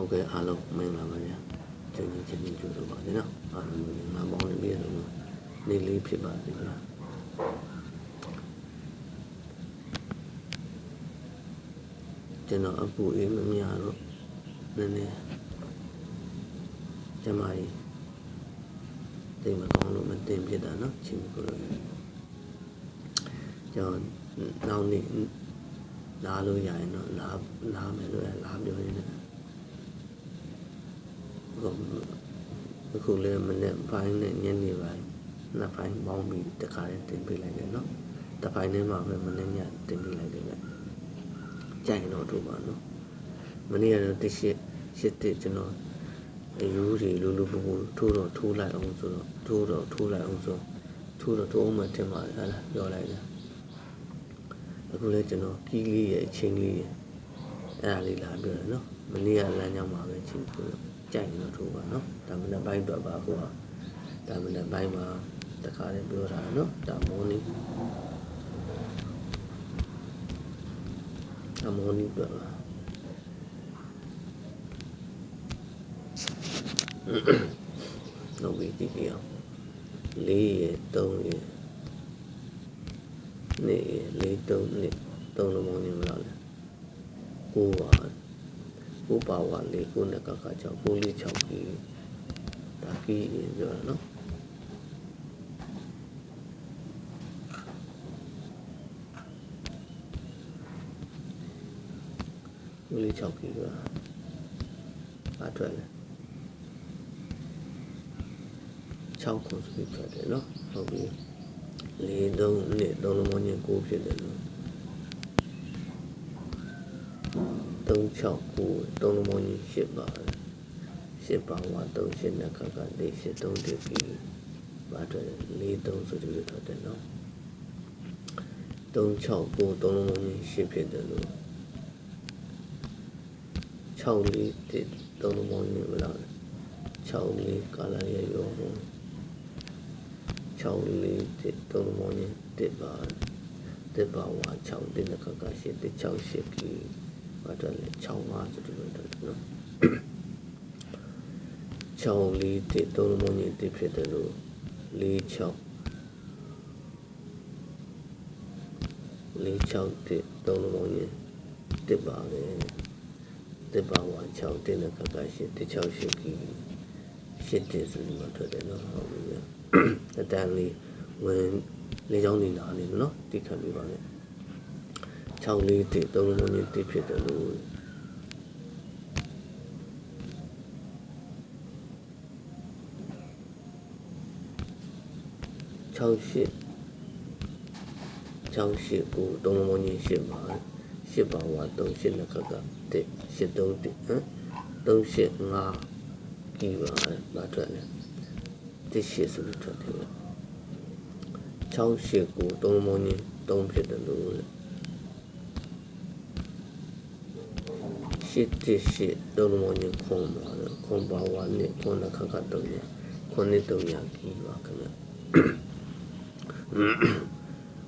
ဟုတ်ကဲ့အားလုံးမင်္ဂလာပါဗျာကျင်းချင်းချင်းကြိုးဆိုပါစေနော်အားလုံးမင်္ဂလာပေါင်းနေပြီလို့နေလေးဖြစ်ပါစေဗျာကျွန်တော်အပူအေးမမြတော့နည်းနည်းကျမကြီးတိတ်မကောင်းလို့မတင်ဖြစ်တာနော်ချင်းကိုလို့ကျွန်တော်နောက်နေ့လာလို့ရရင်တော့လာလာမယ်လို့လာပြောနေတယ် အခုလည်းမနေ့ပိုင်းနဲ့ညနေပိုင်းနှစ်ပိုင်းပေါင်းပြီးတခါလေးတင်ပေးလိုက်တယ်နော်တစ်ပိုင်းနဲ့မှပဲမနေ့ညတင်ပေးလိုက်တယ်ပဲကြိုက်တော့တို့ပါနော်မနေ့ကတော့တစ်ရှစ်ရှစ်တစ်ကျွန်တော်အယူတွေလူလူပူပူထိုးတော့ထိုးလိုက်အောင်ဆိုတော့ထိုးတော့ထိုးလိုက်အောင်ဆိုထိုးတော့ထိုးမှတင်ပါလားလားပြောလိုက်တယ်အခုလည်းကျွန်တော်ကီးလေးရဲ့အချင်းလေးရဲ့အဲ့ဒါလေးလာပြောတယ်နော်မနေ့ကလမ်းကြောင်းမှာပဲချင်းဆိုတော့ ကြိုက်နေတော့ထိုးပါနော်ဒါမနေ့ပိုင်းတော့ပါဟိုဟာဒါမနေ့ပိုင်းမှာတခါလေးပြောတာနော်ဒါမောနီဒါမောနီတော့ပါနော်ဝီတီကြီးအောင်လေးရသုံးရနေလေးသုံးနေသုံးလုံးမောနီမလားလေကိုပါ ကိုပါဝါလေးကိုနဲ့ကကချောက်ကိုလေးချောက်ကြီးဒါကြီးပြောတာနော်ကိုလေးချောက်ကြီးကဘာထွက်လဲ6ခုဆိုပြီးထွက်တယ်နော်ဟုတ်ပြီလေးသုံးနှစ်သုံးလုံးမင်းကိုဖြစ်တယ်နော် 369 3လုံးမကြီး8ပါ8ပါဝါ3 8နဲ့ခက်က4 8 3တပြီဘာထွက်လဲ4 3ဆိုပြီးထွက်တယ်နော်369 3လုံးမကြီး8ဖြစ်တယ်လို့6လေးတစ်3လုံးမကြီးမလား6လေးကာလာရဲ့ရောဟော6လေးတစ်3လုံးမကြီးတစ်ပါတစ်ပါဝါ6တစ်နဲ့ခက်က8တစ်6 8ပြီ ဘာတက်လဲ6 5ဆိုတော့တက်နော်6လေးတစ်သုံးလုံးကြီးတစ်ဖြစ်တယ်လို့4 6 4 6တစ်သုံးလုံးကြီးတစ်ပါပဲတစ်ပါဝါ6တစ်နဲ့ကက8တစ်6 8ကြီး8တစ်ဆိုပြီးမှထွက်တယ်နော်ဟုတ်ပြီအတန်လေးဝင်လေးချောင်းနေလာနေနော်တိခတ်လေးပါနဲ့ 6လေးတစ်သုံးလုံးကြီးတစ်ဖြစ်တယ်လို့6 8 6 8ကိုသုံးလုံးကြီး8ပါ8ပါဝါ3 8နှစ်ခက်ကတစ်8 3တစ်ဟမ်3 8 5ကြီးပါဘာထွက်လဲတစ်8ဆိုပြီးထွက်တယ်6 8ကိုသုံးလုံးကြီး3ဖြစ်တယ်လို့ ရှစ်တစ်ရှစ်သုံးလုံးကြီးခွန်ပါတော့ခွန်ပါဝါနဲ့ခွန်နှစ်ခက်က3ရခွန်နှစ်3ရကြီးပါခင်ဗျ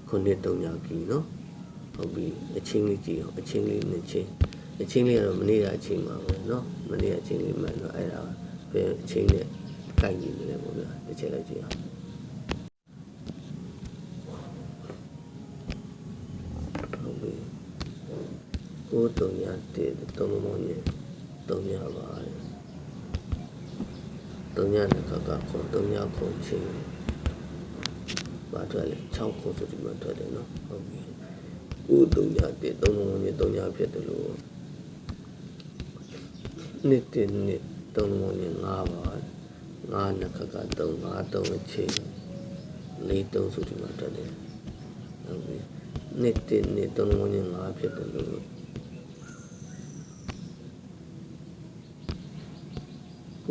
ခုနှစ်3ညကီနော်ဟုတ်ပြီအချင်းလေးကြည့်အောင်အချင်းလေးနှစ်ချင်းအချင်းလေးကတော့မနေ့ကအချင်းပါပဲနော်မနေ့ကအချင်းလေးမှန်တော့အဲ့ဒါပဲအချင်းနဲ့ကိုက်နေတယ်ပေါ့ဗျာတစ်ချက်လိုက်ကြည့်အောင်ဟုတ်ပြီ ကို3ညတစ်3လုံးမောင်းရင်3ညပါတယ်3ညနဲ့ကကခွန်3ညခွန်ချင်းဘာထွက်လဲ6ခုဆိုဒီမှာထွက်တယ်နော်ဟုတ်ပြီကို3ည1 3လုံးဝင်3ညဖြစ်တယ်လို့နှစ်တင်နှစ်3လုံးဝင်5ပါ5နှစ်ခက်က3 5 3အချိန်4 3ဆိုဒီမှာထွက်တယ်ဟုတ်ပြီနှစ်တင်နှစ်3လုံးဝင်5ဖြစ်တယ်လို့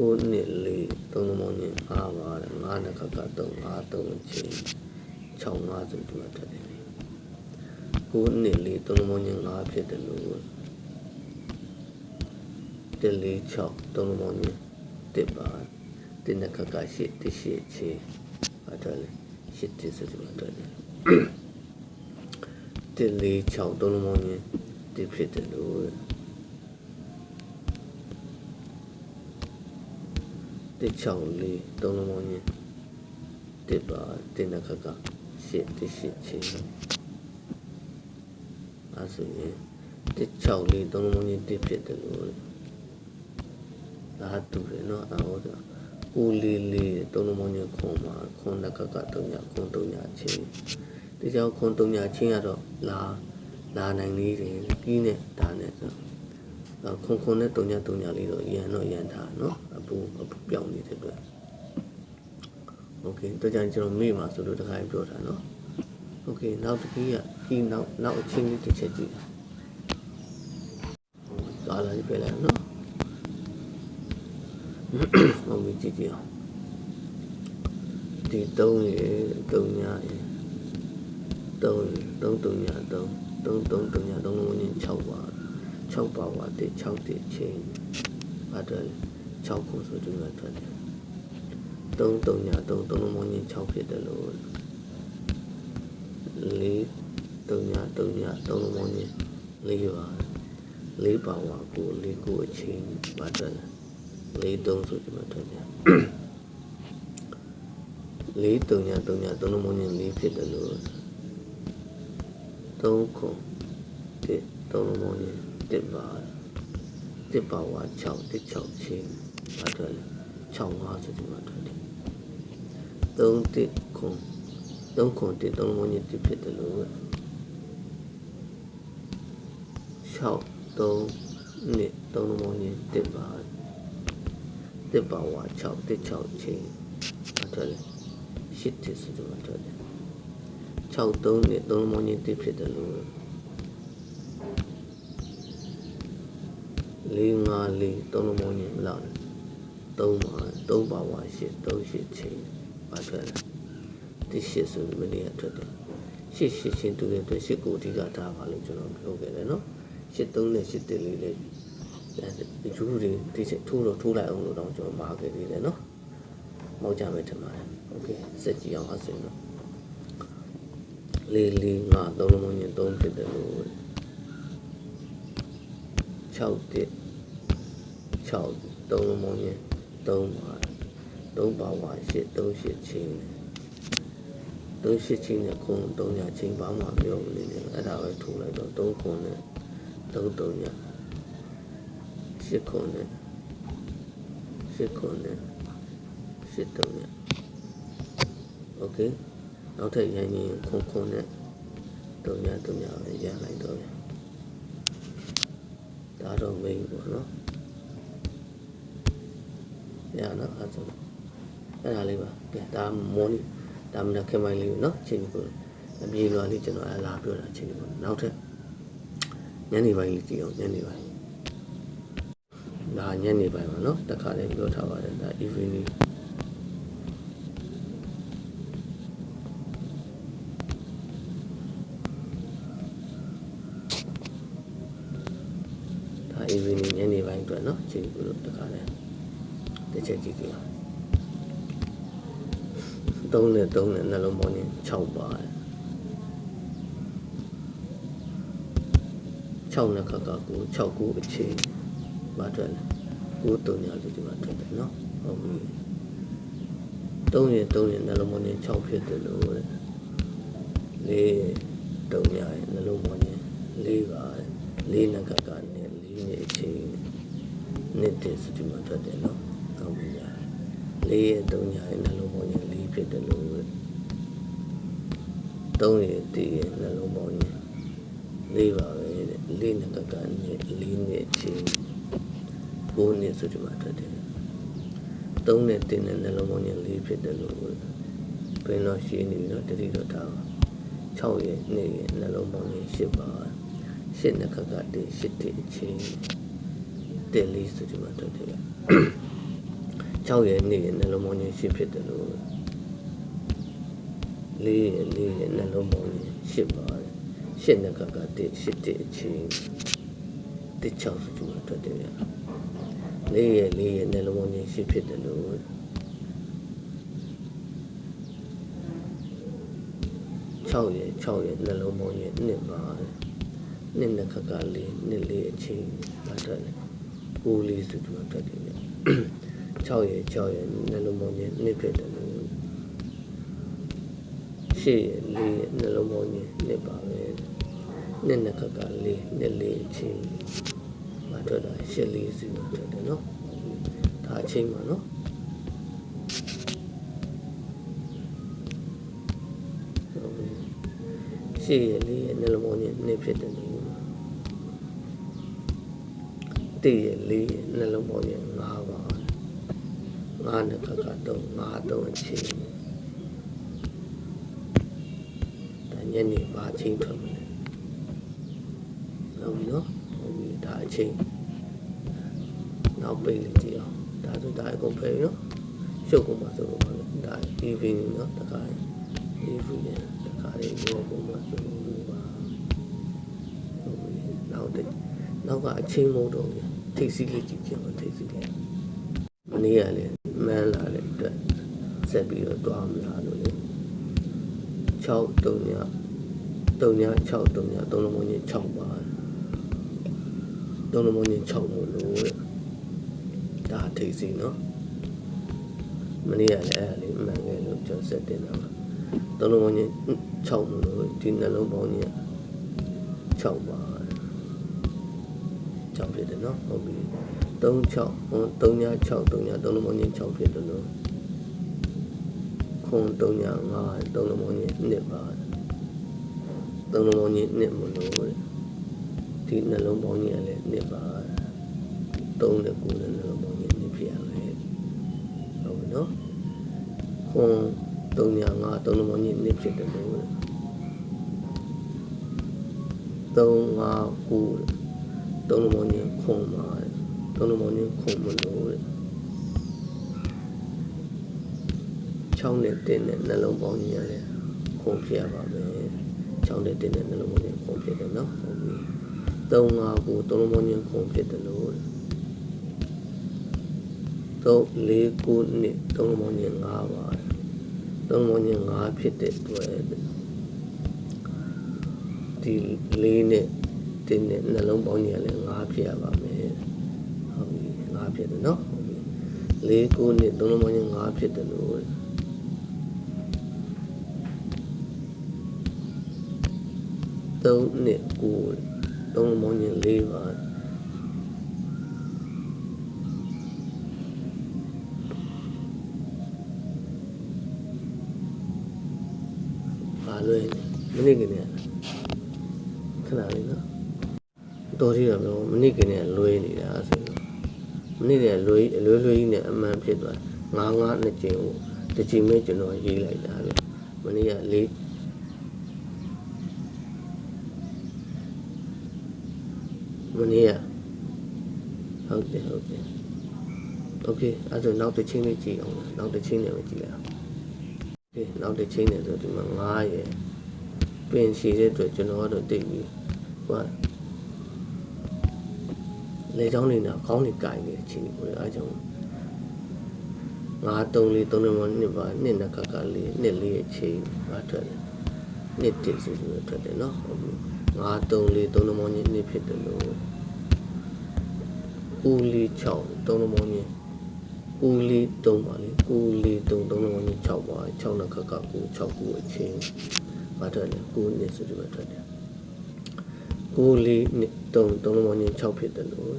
ကိုနှစ်လေး3လုံးဝင်5ပါ5နှစ်ခက်က3 5 3အချိန်6 5ဆိုဒီမှာထွက်တယ်ကိုနှစ်လေးသုံးလုံးချင်း5ဖြစ်တယ်လို့တစ်လေး6သုံးလုံးချင်းတစ်ပါတစ်နှစ်ခက်က8တစ်8ချေဘာထွက်လဲ8တစ်ဆိုဒီမှာထွက်တယ်တစ်လေး6သုံးလုံးချင်းတစ်ဖြစ်တယ်လို့ တစ်6လေးသုံးလုံးပေါင်းချင်းတစ်ပါတစ်နှစ်ခါကရှစ်တစ်ရှစ်ချင်းအဲဆိုရင်တစ်6လေးသုံးလုံးပေါင်းချင်းတစ်ဖြစ်တယ်လို့ဒါတူတယ်နော်အဲဟောဆိုဦးလေးလေးသုံးလုံးပေါင်းချင်းခွန်မှာခွန်နှစ်ခါက3ညခွန်3ညချင်းဒီကြောင့်ခွန်3ညချင်းကတော့လာလာနိုင်လေးတယ်ပြီးနဲ့ဒါနဲ့ဆိုခွန်ခွန်နဲ့3ည3ညလေးတော့ရန်တော့ရန်ထားနော် အပူအပူပြောင်းနေတဲ့အတွက်โอเคတော့ကြောင့်ကျွန်တော်မေ့မှာဆိုလို့တခါပြောတာနော်โอเคနောက်တစ်ကြီးကဒီနောက်နောက်အချင်းလေးတစ်ချက်ကြည့်ကာလာကြီးပဲလဲနော်မမကြည့်ကြည့်အောင်ဒီ3ရေ3ညရေ3 3 3ည3 3 3 3ည3လုံးဝင်6ပါ6ပါဝါတဲ့6တဲ့ချင်းပါတယ် 6ခုဆိုဒီမှာထွက်တယ်3 3ည3 3လုံးဝင်6ဖြစ်တယ်လို့4 3ည3ည3လုံးဝင်4ပါ4ပါဝါကို4ကိုအချင်းပါတယ်4 3ဆိုဒီမှာထွက်တယ်လေးတုံညာတုံညာသုံးလုံးမုံရင်လေးဖြစ်တယ်လို့သုံးခုတစ်သုံးလုံးမုံရင်တစ်ပါတစ်ပါဝါ6တစ်6ချင်း ဘာထွက်လဲ6 5ဆိုဒီမှာထွက်တယ်သုံးတစ်ခုသုံးခုတစ်သုံးလုံးမုံရင်တစ်ဖြစ်တယ်လို့6 3နှစ်သုံးလုံးမုံရင်တစ်ပါတစ်ပါဝါ6တစ်6ချင်းဘာထွက်လဲရှစ်တစ်ဆိုတော့ထွက်တယ်6 3နဲ့3မုံကြီးတစ်ဖြစ်တယ်လို့၄၅၄3မုံကြီးမလောက်နဲ့ 3ပါ3ပါဝါရှစ်3ရှစ်ချင်းပါထွက်တယ်တစ်ရှစ်ဆိုမနေ့ကထွက်တယ်ရှစ်ရှစ်ချင်းတူတဲ့အတွက်ရှစ်ကိုအဓိကထားပါလို့ကျွန်တော်ပြောခဲ့တယ်နော်ရှစ်3နဲ့ရှစ်တစ်လေးလေးဒီကျူးတွေဒီချက်ထိုးတော့ထိုးလိုက်အောင်လို့တော့ကျွန်တော်မာခဲ့သေးတယ်နော်မောက်ကြမယ်ထင်ပါတယ်โอเคစက်ကြည့်အောင်အစင်တော့လေးလေးငါသုံးလုံးမင်းသုံးဖြစ်တယ်လို့6တစ်6သုံးလုံးမင်း 3ပါ3ပါဝါ8 38ချင်း38ချင်းနဲ့ခုံ300ချင်းပါမှပြောမနေနဲ့အဲ့ဒါပဲထိုးလိုက်တော့3ခုနဲ့3 300 8ခုနဲ့8ခုနဲ့8 300 Okay နောက်ထပ်ရန်ရင်ခုံခုံနဲ့300 300ပဲရလိုက်တော့ဒါတော့ main ပေါ့နော် ရနော်အဲ့ဒါအဲ့ဒါလေးပါကဲဒါမော်နီဒါမှလည်းခင်မိုင်းလေးနော်ချိန်ကိုအပြေလွာလေးကျွန်တော်အလားပြောတာချိန်ကိုနောက်ထပ်ညနေပိုင်းလေးကြည့်အောင်ညနေပိုင်းဒါညနေပိုင်းပါနော်တခါလေးပြောထားပါတယ်ဒါ evening ဒါ evening ညနေပိုင်းအတွက်နော်ချိန်ကိုတခါလေး တစ်ချက်ကြည့်ကြည့်ပါသုံးနဲ့သုံးနဲ့နှလုံးပေါင်းရင်6ပါတယ်6နဲ့ခက်ကကို6ကိုအချိန်မထွက်လဲကိုတုံညာလေးဒီမှာထွက်တယ်နော်ဟုတ်ပြီ3ရင်3ရင်နှလုံးပေါင်းရင်6ဖြစ်တယ်လို့လေ4တုံညာရင်နှလုံးပေါင်းရင်4ပါ4နဲ့ခက်ကနဲ့4နဲ့အချိန်နှစ်တည်းစဒီမှာထွက်တယ်နော်ဟုတ်ပြီ လေးရဲ့သုံးညာရဲ့နှလုံးပေါင်းရင်လေးဖြစ်တယ်လို့သုံးရဲ့တည်ရဲ့နှလုံးပေါင်းရင်လေးပါပဲတဲ့လေးနဲ့ကကနဲ့လေးနဲ့ချင်းကိုးနဲ့ဆိုဒီမှာထွက်တယ်သုံးနဲ့တင်းနဲ့နှလုံးပေါင်းရင်လေးဖြစ်တယ်လို့ဘယ်တော့ရှင်းနေပြီတော့တတိတော့ထားပါ6ရဲ့2ရဲ့နှလုံးပေါင်းရင်10ပါ10နဲ့ကကတည်း10တည်းချင်းတယ်လေးဆိုဒီမှာထွက်တယ် 6ရဲ့နေ့ရဲ့နှလုံးပေါင်းခြင်း8ဖြစ်တယ်လို့4ရဲ့4ရဲ့နှလုံးပေါင်းခြင်း8ပါတယ်8နဲ့ကကတည်း8တည်းအချင်းတ6ဆိုဒီမှာထွက်တယ်ဗျ4ရဲ့4ရဲ့နှလုံးပေါင်းခြင်း8ဖြစ်တယ်လို့6ရဲ့6ရဲ့နှလုံးပေါင်းခြင်း1ပါတယ်နှစ်နဲ့ခက်ကလေးနှစ်လေးအချင်းပါထွက်တယ်ကိုလေးဆိုဒီမှာထွက်တယ်ဗျ 6ရဲ့6ရဲ့နှလုံးပေါင်းခြင်းနှစ်ဖြစ်တယ်လို့8ရဲ့4ရဲ့နှလုံးပေါင်းခြင်းနှစ်ပါပဲနှစ်နှစ်ခက်က4နှစ်4အချင်းမထွက်တာ8 4စီထွက်တယ်နော်ဒါအချင်းပါနော်ရှေ့ရဲ့လေးရဲ့နှလုံးပေါင်းခြင်းနှစ်ဖြစ်တယ်လို့တည့်ရဲ့လေးရဲ့နှလုံးပေါင်းခြင်း၅ပါး ငါးနှစ်ခါကတော့ငါးတော့အချင်းဒါညနေပါချင်းထွက်မလဲဟုတ်ပြီနော်ဟုတ်ပြီဒါအချင်းနောက်ပိတ်လေးကြည့်အောင်ဒါဆိုဒါအကုန်ဖယ်ပြီနော်ရှုပ်ကုန်ပါဆိုတော့ဒါ evening နော်တခါ evening တခါလေးရောကုန်ပါဆိုလို့ပါဟုတ်ပြီနောက်တစ်နောက်ကအချင်းမို့တော့ထိတ်စီးလေးကြည့်ကြအောင်ထိတ်စီးလေးမနေ့ကလည်း မန်းလာတဲ့အတွက်ဆက်ပြီးတော့တွားမလားလို့လေ6 3ည3ည6 3ည3လုံးမင်း6ပါ3လုံးမင်း6မို့လို့တဲ့ဒါထိတ်စီးနော်မနေ့ကလည်းအဲ့ဒါလေးမှန်ခဲ့လို့ကျွန်တော်ဆက်တင်တာပါသုံးလုံးပေါင်းချင်း6မို့လို့ဒီနှလုံးပေါင်းချင်း6ပါ6ဖြစ်တယ်နော်ဟုတ်ပြီ 3 6ဟို3ည6 3ည3လုံးပေါင်းချင်း6ဖြစ်တယ်လို့ခွန်3ည5 3လုံးပေါင်းချင်း1ပါ3လုံးပေါင်းချင်း1မို့လို့ဒီနှလုံးပေါင်းချင်းလည်း1ပါ3နဲ့9နဲ့နှလုံးပေါင်းချင်း1ဖြစ်ရမယ်ဟုတ်ပြီနော်ခွန်3ည5 3လုံးပေါင်းချင်း1ဖြစ်တယ်လို့3 5 9 3လုံးပေါင်းချင်းခွန်ပါ3လုံး ပေါင်းချင်းခွန်မလို့6နဲ့1နဲ့နှလုံးပေါင်းချင်းရတယ်ခွန်ဖြစ်ရပါမယ်6နဲ့1နဲ့နှလုံးပေါင်းချင်းခွန်ဖြစ်တယ်နော်ဟုတ်ပြီ3 5 9 3လုံးပေါင်းချင်းခွန်ဖြစ်တယ်လို့3 4 9နှစ်3လုံးပေါင်းချင်း5ပါ3လုံးပေါင်းချင်း5ဖြစ်တဲ့အတွက်ဒီ4နဲ့တင်းနဲ့နှလုံးပေါင်းကြီးလည်း5ဖြစ်ရပါမယ်ဟုတ်ပြီ 5ဖြစ်တယ်နော်ဟုတ်ပြီ4 9နှစ်3လုံးပေါင်းကြီး5ဖြစ်တယ်လို့3နှစ်9 3လုံးပေါင်းကြီး4ပါပါလို့မနေ့ကနေခဏလေးနော်တော်သေးတယ်ပြောမနေ့ကနေလွဲနေတာဆိုတော့ မနေ့ကလွဲလွဲလွဲကြီးနဲ့အမှန်ဖြစ်သွားငါးငါးနှစ်ကြိမ်ကိုတစ်ကြိမ်မဲ့ကျွန်တော်ရေးလိုက်တာဗျမနေ့ကလေးမနေ့ကဟုတ်တယ်ဟုတ်တယ်โอเคအဲ့ဒါနောက်တစ်ချိန်လေးကြည့်အောင်နောက်တစ်ချိန်လေးပဲကြည့်လိုက်အောင်โอเคနောက်တစ်ချိန်လေးဆိုဒီမှာ9ရယ်ပင်ရှိတဲ့အတွက်ကျွန်တော်ကတော့တိတ်ပြီးဟို လေချောင်းနေတာခေါင်းနေကြိုင်နေချင်းကိုအဲအကြောင်းငါ3လေး3လေးမနှစ်ပါနှစ်နှစ်ခါခါလေးနှစ်လေးအချိန်ငါထွက်တယ်နှစ်တစ်စီစီထွက်တယ်နော်ဟုတ်ပြီငါ3လေး3လေးမနှစ်နှစ်ဖြစ်တယ်လို့9လေး6 3လေးမနှစ်9လေး3ပါလေ9လေး3 3လေးမနှစ်6ပါ6နှစ်ခါခါ9 6 9အချိန်ငါထွက်တယ်9နှစ်စီစီပဲထွက်တယ် 9လေးနှစ်3 3လုံးပေါင်းချင်း6ဖြစ်တယ်လို့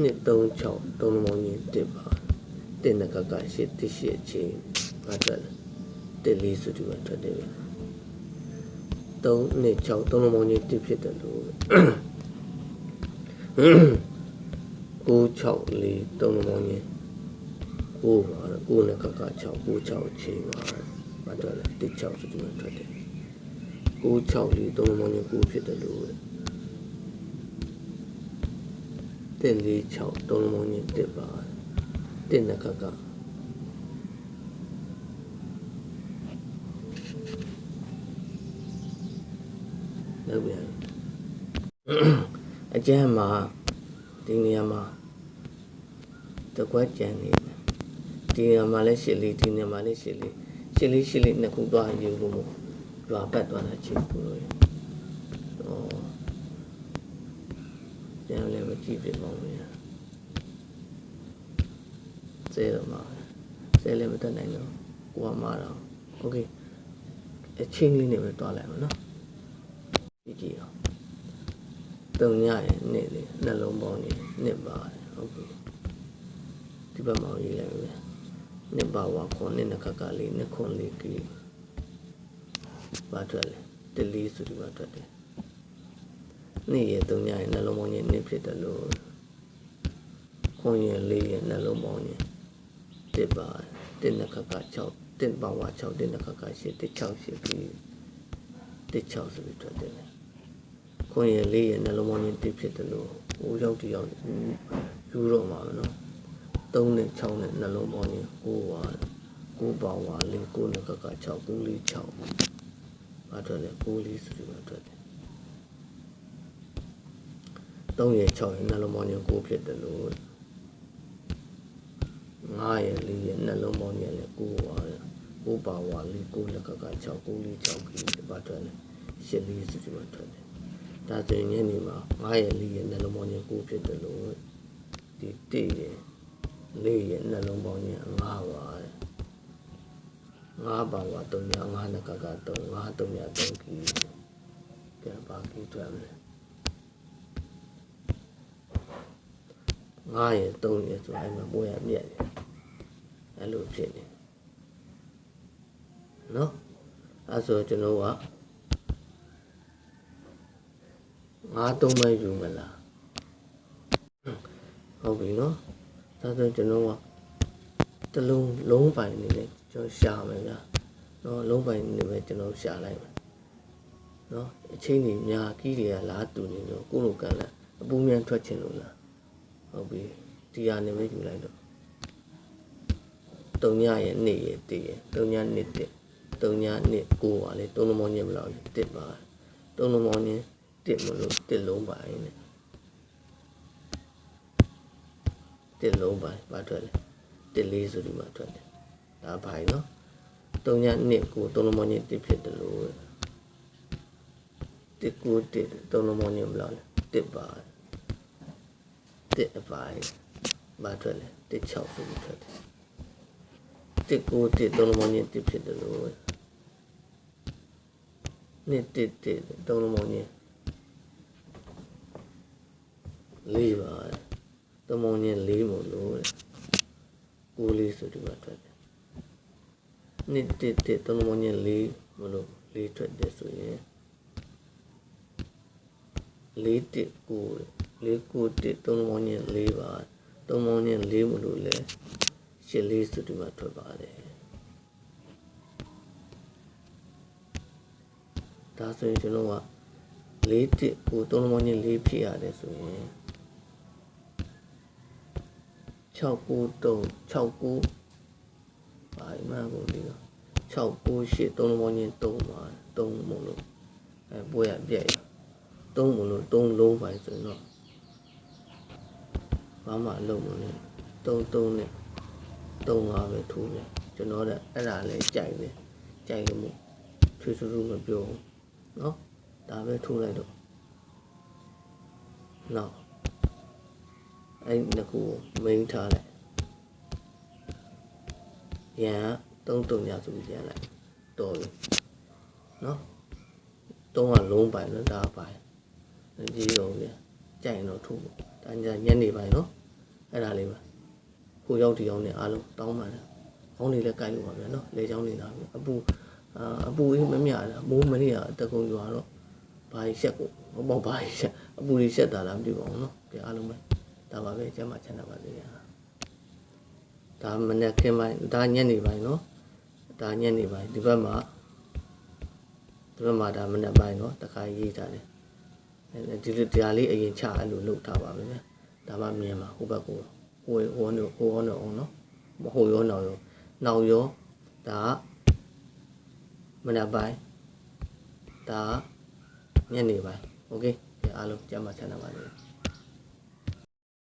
နှစ်3 6 3လုံးပေါင်းချင်း1ပါ1နကက8 1 8ချင်းငါထွက်တယ်1 4ဆိုဒီမှာထွက်တယ်ဗျ3နှစ်6 3လုံးပေါင်းချင်း1ဖြစ်တယ်လို့9 6 4 3လုံးပေါင်းချင်း9ပါ9နကက6 9 6ချင်းပါငါထွက်တယ်1 6ဆိုဒီမှာထွက်တယ် 96လေးသုံးလုံးပေါင်းချင်း9ဖြစ်တယ်လို့တဲ့လေး6သုံးလုံးပေါင်းချင်း1ပါတဲ့နှစ်ခါကလောက်ပြန်အကျမ်းမှာဒီနေရာမှာတကွက်ကြံနေတယ်ဒီနေရာမှာလည်းရှစ်လေးဒီနေရာမှာလည်းရှစ်လေးရှစ်လေးရှစ်လေးနှစ်ခုသွားယူလို့မို့ ရွာပတ်သွားတာချင်းပူလို့ရဩကျန်လည်းမကြည့်ပြပါဘူးရ ဆဲတော့မှာဆဲလည်းမတက်နိုင်တော့ကိုကမှာတော့โอเคအချင်းလေးနဲ့ပဲတွားလိုက်မယ်နော်ကြည့်ကြည့်အောင်တုံညရဲ့နှစ်လေးနှလုံးပေါင်းကြီးနှစ်ပါတယ်โอเคဒီဘက်မှာရေးလိုက်မယ်နှစ်ပါဝါခွန်နှစ်နှစ်ခက်ကလေးနှစ်ခွန်လေးကလေး ဘာထွက်လဲတလီဆိုဒီမှာထွက်တယ်နေ့ရဲ့တုံညရဲ့နှလုံးပေါင်းကြီးနှစ်ဖြစ်တယ်လို့ခွန်ရဲ့လေးရဲ့နှလုံးပေါင်းကြီးတစ်ပါတစ်နှစ်ခက်က6တစ်ပါဝါ6တစ်နှစ်ခက်က8တစ်6 8ပြီးတစ်6ဆိုပြီးထွက်တယ်ခွန်ရဲ့လေးရဲ့နှလုံးပေါင်းကြီးတစ်ဖြစ်တယ်လို့ဟိုရောက်တယောက်ယူတော့မှာပဲနော်3နဲ့6နဲ့နှလုံးပေါင်းကြီး9ပါ9ပါဝါလေး9နှစ်ခက်က6 9လေး6 ဘာထွက်လဲ9လေးဆိုပြီးမှထွက်တယ်3ရဲ့6ရဲ့နှလုံးပေါင်းကြီး9ဖြစ်တယ်လို့9ရဲ့4ရဲ့နှလုံးပေါင်းကြီးလည်း9ပါ9ပါဝါလေး9လက်ကက6 9လေး6ကလေးဘာထွက်လဲ8လေးဆိုပြီးမှထွက်တယ်ဒါဆိုရင်ညနေမှာ9ရဲ့4ရဲ့နှလုံးပေါင်းကြီး9ဖြစ်တယ်လို့ဒီ1ရဲ့4ရဲ့နှလုံးပေါင်းကြီး5ပါ 5ပါဝါ3ညာ5လက်ကက3 5 3ညာ3ကီကဲဘာကီထွက်မလဲ9ရဲ့3ရဲ့ဆိုအဲ့မှာပိုးရပြက်တယ်အဲ့လိုဖြစ်နေနော်အဲ့ဆိုကျွန်တော်ကငါသုံးမယူမလားဟုတ်ပြီနော်ဒါဆိုကျွန်တော်ကတလုံးလုံးပိုင်နေလေ ကျွန်တော်ရှာမယ်ဗျာနော်လုံးပိုင်နေပဲကျွန်တော်ရှာလိုက်မယ်နော်အချင်းကြီးများကြီးတွေကလားတူနေတော့ကိုလိုကန်လာအပူမြန်ထွက်ချင်လို့လားဟုတ်ပြီဒီဟာနေပဲယူလိုက်တော့တုံညရဲ့နေ့ရဲ့တည့်ရဲ့တုံညနေ့တည့်တုံညနေ့ကိုပါလေတုံးလုံးမောင်းချင်းမလို့တစ်ပါတုံးလုံးမောင်းချင်းတစ်မလို့တစ်လုံးပါရင်တစ်လုံးပါဘာထွက်လဲတစ်လေးဆိုဒီမှာထွက်တယ် ဒါဘာနော်တုံညနှစ်ကိုတုံးလုံးမောင်းချင်းတစ်ဖြစ်တယ်လို့တစ်ကိုတစ်တုံးလုံးမောင်းချင်းမလို့တစ်ပါတစ်အပိုင်းဘာထွက်လဲတစ်6ဆိုပြီးထွက်တယ်တစ်ကိုတစ်တုံးလုံးမောင်းချင်းတစ်ဖြစ်တယ်လို့နှစ်တစ်တစ်တုံးလုံးမောင်းချင်းလေးပါတုံးမောင်းချင်းလေးမို့လို့ကိုလေးဆိုဒီမှာထွက်တယ် နှစ်တစ်တစ်တုံးလုံးမောင်းချင်းလေးမလို့လေးထွက်တယ်ဆိုရင်လေးတစ်ကိုလေးကိုတစ်တုံးလုံးမောင်းချင်းလေးပါတုံးမောင်းချင်းလေးမလို့လဲရှစ်လေးဆိုဒီမှာထွက်ပါတယ်ဒါဆိုရင်ကျွန်တော်ကလေးတစ်ကိုသုံးလုံးပေါင်းချင်းလေးဖြစ်ရတယ်ဆိုရင်6 9 3 6 9 ဘာမှမဟုတ်ဘူး6 9 8သုံးလုံးပေါင်းချင်း3ပါ3မလို့အဲပွဲရပြက်ရ3မလို့3လုံးပါဆိုရင်တော့ဘာမှအလုပ်မလဲ3 3နဲ့3 5ပဲထိုးတယ်ကျွန်တော်ကအဲ့ဒါလည်းကြိုက်တယ်ကြိုက်လို့ထွေးဆူဆူမပြောဘူးနော်ဒါပဲထိုးလိုက်တော့နောက်အဲ့ဒီခုကို main ထားလိုက် ရန်သုံးတုံညာဆိုပြီးပြန်လိုက်တော်ပြီနော်သုံးကလုံးပိုင်နော်ဒါပိုင်ကြီးတော့ပြန်ကြိုင်တော့ထိုးပေါ့ဒါညညနေပိုင်းနော်အဲ့ဒါလေးပါကိုရောက်တီအောင်နဲ့အားလုံးတောင်းပါလားခေါင်းလေးလည်းကြိုက်လို့ပါဗျာနော်လေချောင်းနေတာပြီအပူအာအပူအေးမမြတာမိုးမနေ့ကတကုံရွာတော့ဘာရှက်ကိုမပေါ့ဘာရှက်အပူလေးရှက်တာလားမသိပါဘူးနော်ကြအားလုံးပဲဒါပါပဲကျမချမ်းသာပါစေရ ဒါမနေ့ခင်ပိုင်းဒါညနေပိုင်းနော်ဒါညနေပိုင်းဒီဘက်မှာဒီဘက်မှာဒါမနေ့ပိုင်းနော်တခါရေးထားတယ်အဲဒီလိုတရားလေးအရင်ချအဲ့လိုလုပ်ထားပါပဲဒါမှမြင်မှာဟိုဘက်ကိုဟိုဟိုနော်ဟိုနော်အောင်နော်မဟုတ်ရောနောက်ရောနောက်ရောဒါမနက်ပိုင်းဒါညနေပိုင်းโอเคအားလုံးကြမ်းမှချမ်းသာပါစေ